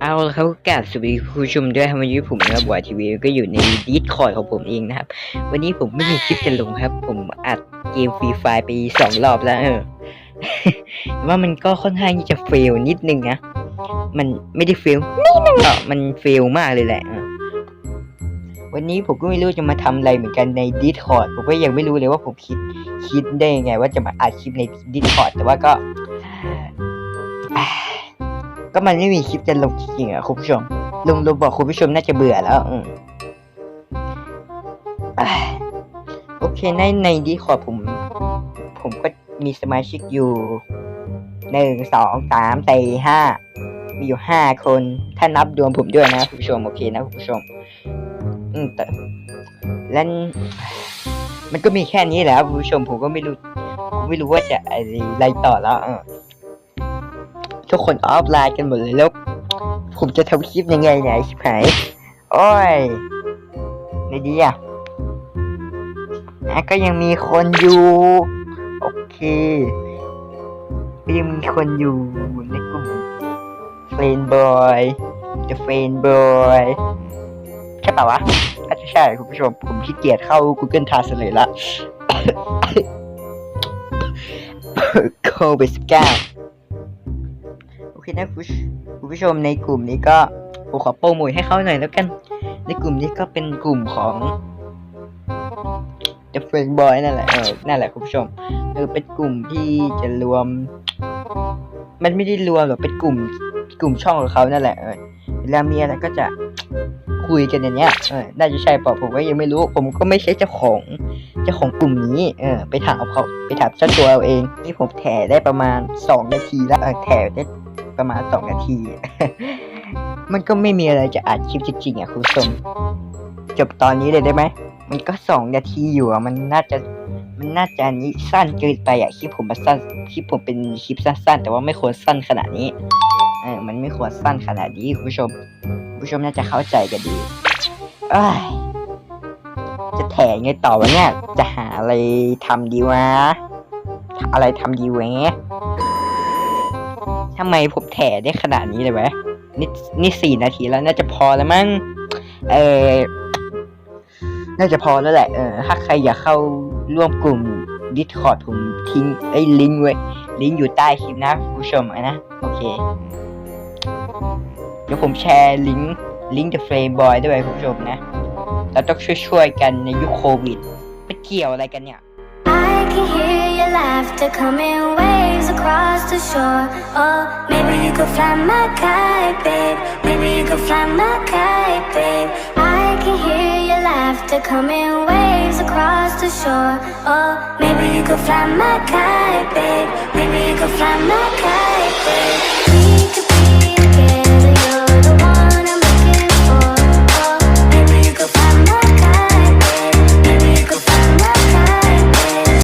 เอาละครับกราบสวัสดีคุณผู้ชมด้วยครับวันนี้ผมนะครับบอยทีวีก็อยู่ในดีดคอร์ดของผมเองนะครับ วันนี้ผมไม่มีคลิปจะลงครับ ผมอัดเกมฟรีไฟไปสองรอบแล้วเออว่ามันก็ค่อนข้างที่จะเฟลนิดนึงนะมันไม่ได้เฟลนิดนึงหรอกมันเฟลมากเลยแหละวันนี้ผมก็ไม่รู้จะมาทำอะไรเหมือนกันในดีคอร์ดผมก็ยังไม่รู้เลยว่าผมคิดคิดได้ยังไง ว่าจะมาอัดคลิปในดีคอร์ดแต่ว่าก็ ก็มันไม่มีคลิปจะลงจริงๆอะคุณผู้ชมลุงลุงบอกคุณผู้ชมน่าจะเบื่อแล้วอืมโอเคในในดีคอร์ผม ผมก็มีสมาชิกอยู่หนึ่งสองสามสี่ห้ามีอยู่ห้าคน ถ้านับรวมผมด้วยนะคุณผู้ชมโอเคนะคุณผู้ชม อืมแต่แล้วมันก็มีแค่นี้แหละคุณผู้ชมผมก็ไม่รู้ ไม่รู้ว่าจะอะไรต่อแล้วเออ ทุกคนออฟไลน์กันหมดเลยแล้ว ผมจะทำคลิปยังไงเนี่ยชิบหายโอ้ยในดีอะอะก็ยังมีคนอยู่ โอเคก็ยังมีคนอยู่ในกลุ่มเฟรนบอย The f r i e n d Boy ใช่ป่าวะอาจจะใช่คุณผู้ชม ผมขี้เกียจเข้า Google Translate ละโควิดสิบเก้า คนะคุณผู้ชคุณผู้ชมในกลุ่มนี้ก็ผมขอโปรโมทให้เขาหน่อยแล้วกัน ในกลุ่มนี้ก็เป็นกลุ่มของ The Friend Boy นั่นแหละเออนั่นแหละคุณผู้ชมเออเป็นกลุ่มที่จะรวม มันไม่ได้รวมหรอกเป็นกลุ่ม กลุ่มช่องของเขานั่นแหละเออเวลามีอะไรก็จะคุยกันอย่างเนี้ยเออน่าจะใช่เปล่าผมก็ยังไม่รู้ ผมก็ไม่ใช่เจ้าของเจ้าของกลุ่มนี้ เออ ไปถามเขาไปถามเจ้าตัวเอาเอง นี่ผมแถได้ประมาณสองนาทีแล้วเออแถได้ ประมาณสองนาที มันก็ไม่มีอะไรจะอัดคลิปจริงๆอะคุณผู้ชมจบตอนนี้เลยได้ไหม มันก็สองนาทีอยู่อะ มันน่าจะ มันน่าจะนี้สั้นเกินไปอะ คลิปผมมันสั้น คลิปผมเป็นคลิปสั้นๆ แต่ว่าไม่ควรสั้นขนาดนี้ เออ มันไม่ควรสั้นขนาดนี้คุณผู้ชมคุณผู้ชมน่าจะเข้าใจกันดีเอ้ยจะแถไงต่อวะเนี่ย จะหาอะไรทำดีวะ อะไรทำดีวะ ทำไมผมแถได้ขนาดนี้เลยวะนี่นี่สี่นาทีแล้วน่าจะพอแล้วมั้ง เออน่าจะพอแล้วแหละ เออ ถ้าใครอยากเข้าร่วมกลุ่ม Discord ผมทิ้งไอ้ลิงก์ไว้ ลิงก์อยู่ใต้คลิปนะผู้ชมนะ โอเค เดี๋ยวผมแชร์ลิงก์ลิงก์ The Flame Boy ด้วยผู้ชมนะ เราต้องช่วยๆกันในยุคโควิด ไปเกี่ยวอะไรกันเนี่ย I can hear your laughter coming waves across the shore. Oh, maybe you could fly my kite, babe. Maybe you could fly my kite, babe. I can hear your laughter coming waves across the shore. Oh, maybe you could fly my kite, babe. Maybe